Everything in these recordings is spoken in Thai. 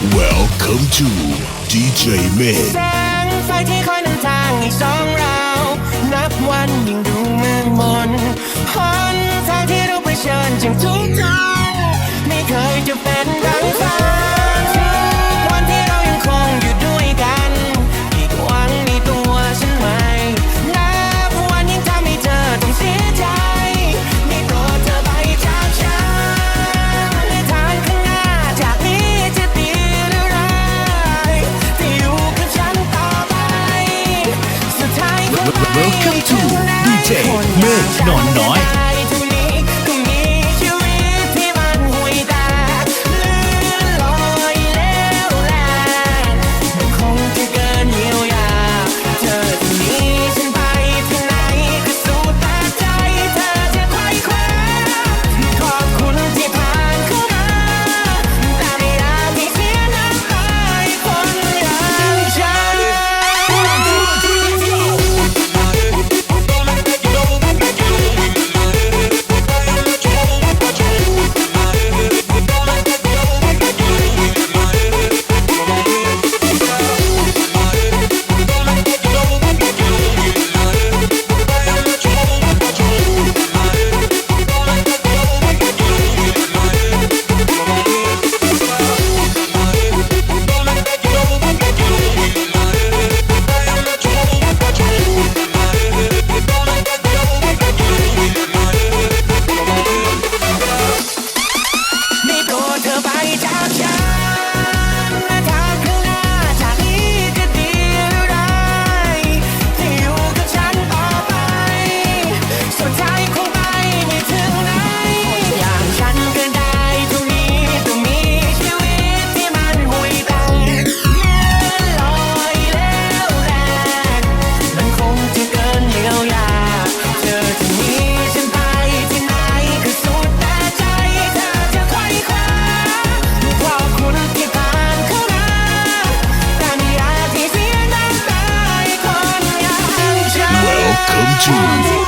Welcome to DJ Mix แสงไฟที่คอยนำทางอีกสองเรา นับวันยิ่งดูมัน หนอนน้อย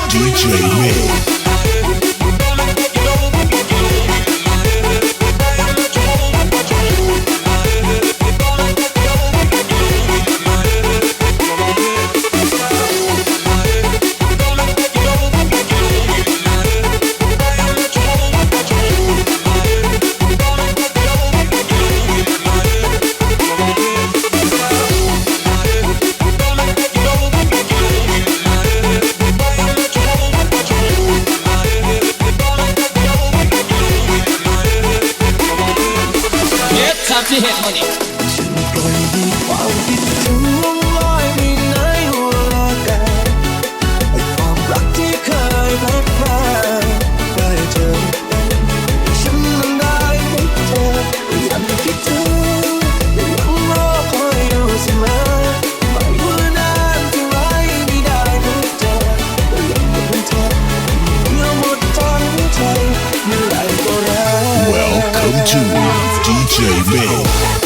DJ me. up the money. DJ Mix.